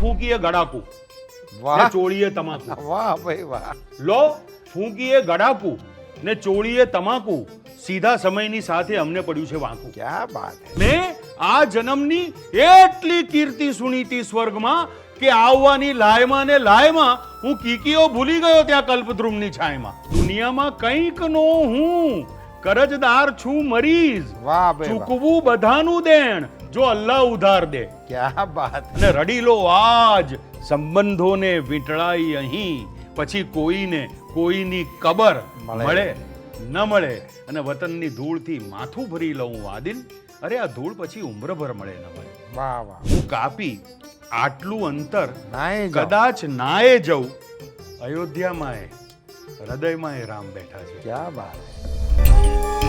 ફૂંકીએ ગડાકુ વાહ. ચોળીએ તમાકુ. વાહ ભાઈ વાહ. લો ફૂંકીએ ગડાકુ ને ચોળીએ તમાકુ. સીધા સમયની સાથે અમને પડ્યું છે વાંકું. ક્યાં વાત હે. આ જન્મની એટલી કીર્તિ સુનીતી સ્વર્ગમાં કે આવવાની લાયમાં ને લાયમાં હું કીકીઓ ભૂલી ગયો ત્યાં કલ્પદ્રુમની છાયમાં. દુનિયામાં કંઈક નો હું કરજદાર છું મરીઝ. વાહ. ચૂકવું બધાનું દેણ જો અલ્લાહ ઉધાર દે. ક્યાં વાત ને રડી લો આજ. સંબંધોને વીંટળાઈ અહીં. પછી કોઈને કોઈની કબર મળે. ન મળે. અને વતનની ધૂળથી માથું ભરી લઉં વાદિલ અરે આ ધૂળ પછી ઉમ્રભર મળે ન મળે. વાહ વાહ. હું કાપી આટલું અંતર નાય કદાચ નાએ જવું અયોધ્યામાં એ હૃદયમાં એ રામ બેઠા છે. ક્યાં હે